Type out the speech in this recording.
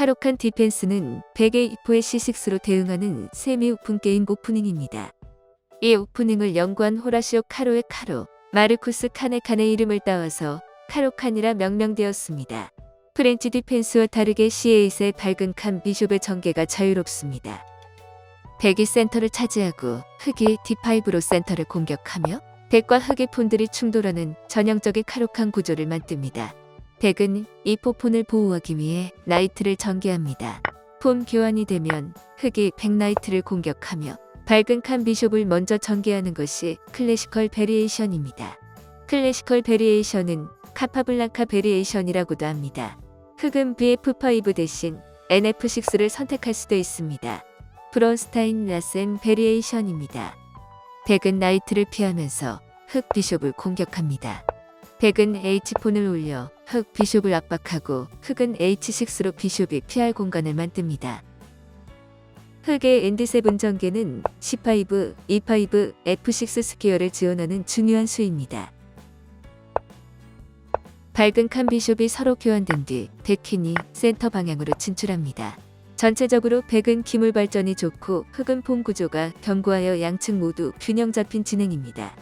카로칸 디펜스는 백의 이포의 C6로 대응하는 세미 오픈 게임 오프닝입니다. 이 오프닝을 연구한 호라시오 카로의 카로, 마르쿠스 칸의 칸의 이름을 따와서 카로칸이라 명명되었습니다. 프렌치 디펜스와 다르게 C8의 밝은 칸 비숍의 전개가 자유롭습니다. 백이 센터를 차지하고 흑이 D5로 센터를 공격하며 백과 흑의 폰들이 충돌하는 전형적인 카로칸 구조를 만듭니다. 백은 이 포폰을 보호하기 위해 나이트를 전개합니다. 폰 교환이 되면 흑이 백나이트를 공격하며 밝은 칸 비숍을 먼저 전개하는 것이 클래시컬 베리에이션입니다. 클래시컬 베리에이션은 카파블랑카 베리에이션이라고도 합니다. 흑은 BF5 대신 NF6를 선택할 수도 있습니다. 브론스타인 라센 베리에이션입니다. 백은 나이트를 피하면서 흑 비숍을 공격합니다. 백은 H4를 올려 흑 비숍을 압박하고 흑은 H6로 비숍이 피할 공간을 만듭니다. 흑의 엔드7 전개는 C5, E5, F6 스퀘어를 지원하는 중요한 수입니다. 밝은 칸 비숍이 서로 교환된 뒤 백퀸이 센터 방향으로 진출합니다. 전체적으로 백은 기물 발전이 좋고 흑은 폼 구조가 견고하여 양측 모두 균형 잡힌 진행입니다.